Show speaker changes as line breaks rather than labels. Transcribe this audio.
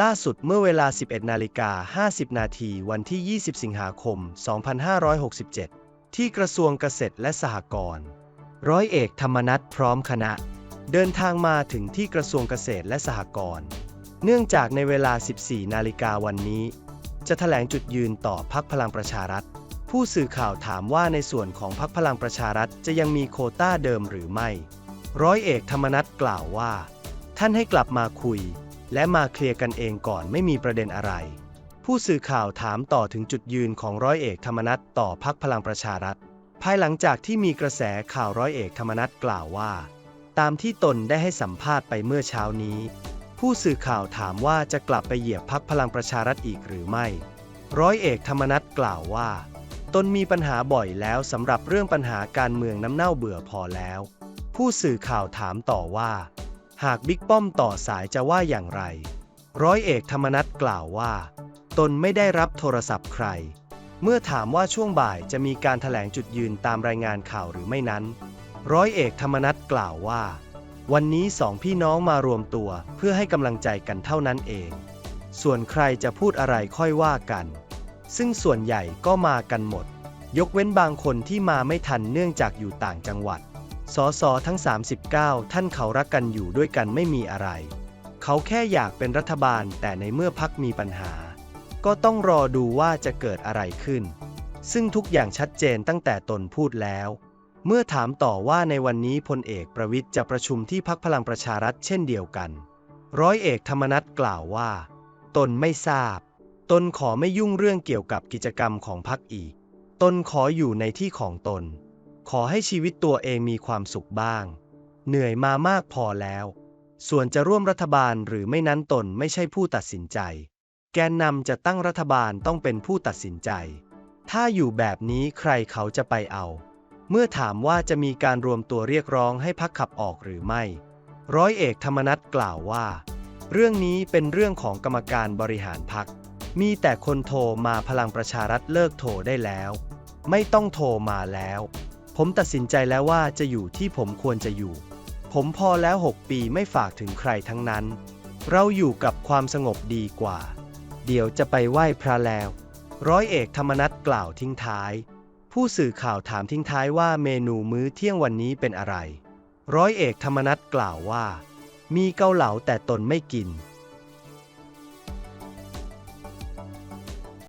ล่าสุดเมื่อเวลา 11 นาฬิกา 50 นาทีวันที่ 20 สิงหาคม 2567 ที่กระทรวงเกษตรและสหกรณ์ ร้อยเอกธรรมนัฐพร้อมคณะ เดินทางมาถึงที่กระทรวงเกษตรและสหกรณ์ เนื่องจากในเวลา 14 นาฬิกาวันนี้ จะแถลงจุดยืนต่อพักพลังประชารัฐ ผู้สื่อข่าวถามว่าในส่วนของพักพลังประชารัฐจะยังมีโควต้าเดิมหรือไม่ ร้อยเอกธรรมนัฐกล่าวว่า ท่านให้กลับมาคุย และมาเคลียร์กันเองก่อนไม่มีประเด็นอะไร ผู้สื่อข่าวถามต่อถึงจุดยืนของร้อยเอกธรรมนัฐต่อพักพลังประชารัฐ ภายหลังจากที่มีกระแสข่าวร้อยเอกธรรมนัฐกล่าวว่า ตามที่ตนได้ให้สัมภาษณ์ไปเมื่อเช้านี้ ผู้สื่อข่าวถามว่าจะกลับไปเหยียบพักพลังประชารัฐอีกหรือไม่ ร้อยเอกธรรมนัฐกล่าวว่า ตนมีปัญหาบ่อยแล้วสำหรับเรื่องปัญหาการเมืองน้ำเน่าเบื่อพอแล้ว ผู้สื่อข่าวถามต่อว่า หากบิ๊กป้อมต่อสายจะว่าอย่างไร ร้อยเอกธรรมนัฐกล่าวว่า ตนไม่ได้รับโทรศัพท์ใคร เมื่อถามว่าช่วงบ่ายจะมีการถแถลงจุดยืนตามรายงานข่าวหรือไม่นั้น ร้อยเอกธรรมนัฐกล่าวว่า วันนี้สองพี่น้องมารวมตัวเพื่อให้กำลังใจกันเท่านั้นเอง ส่วนใครจะพูดอะไรค่อยว่ากัน ซึ่งส่วนใหญ่ก็มากันหมด ยกเว้นบางคนที่มาไม่ทันเนื่องจากอยู่ต่างจังหวัด สสทั้ง 39 ท่านเขารักกันอยู่ด้วยกันไม่มีอะไร เขาแค่อยากเป็นรัฐบาลแต่ในเมื่อพักมีปัญหา ก็ต้องรอดูว่าจะเกิดอะไรขึ้น ซึ่งทุกอย่างชัดเจนตั้งแต่ตนพูดแล้ว เมื่อถามต่อว่าในวันนี้พลเอกประวิทย์จะประชุมที่พักพลังประชารัฐเช่นเดียวกัน ร้อยเอกธรรมนัฐกล่าวว่า ตนไม่ทราบ ตนขอไม่ยุ่งเรื่องเกี่ยวกับกิจกรรมของพักอีก ตนขออยู่ในที่ของตน ขอให้ชีวิตตัวเองมีความสุขบ้าง เหนื่อยมามากพอแล้ว ส่วนจะร่วมรัฐบาลหรือไม่นั้นตนไม่ใช่ผู้ตัดสินใจ แกนนำจะตั้งรัฐบาลต้องเป็นผู้ตัดสินใจ ถ้าอยู่แบบนี้ใครเขาจะไปเอา เมื่อถามว่าจะมีการรวมตัวเรียกร้องให้พักขับออกหรือไม่ ร้อยเอกธรรมนัฐกล่าวว่า เรื่องนี้เป็นเรื่องของกรรมการบริหารพัก มีแต่คนโทรมาพลังประชารัฐเลิกโทรได้แล้ว ไม่ต้องโทรมาแล้ว ผมตัดสินใจแล้วว่าจะอยู่ที่ผมควรจะอยู่ ผมพอแล้ว 6 ปีไม่ฝากถึงใครทั้งนั้น เราอยู่กับความสงบดีกว่า เดี๋ยวจะไปไหว้พระแล้ว ร้อยเอกธรรมนัฐกล่าวทิ้งท้าย ผู้สื่อข่าวถามทิ้งท้ายว่าเมนูมื้อเที่ยงวันนี้เป็นอะไร ร้อยเอกธรรมนัฐกล่าวว่า มีเกาเหลาแต่ตนไม่กิน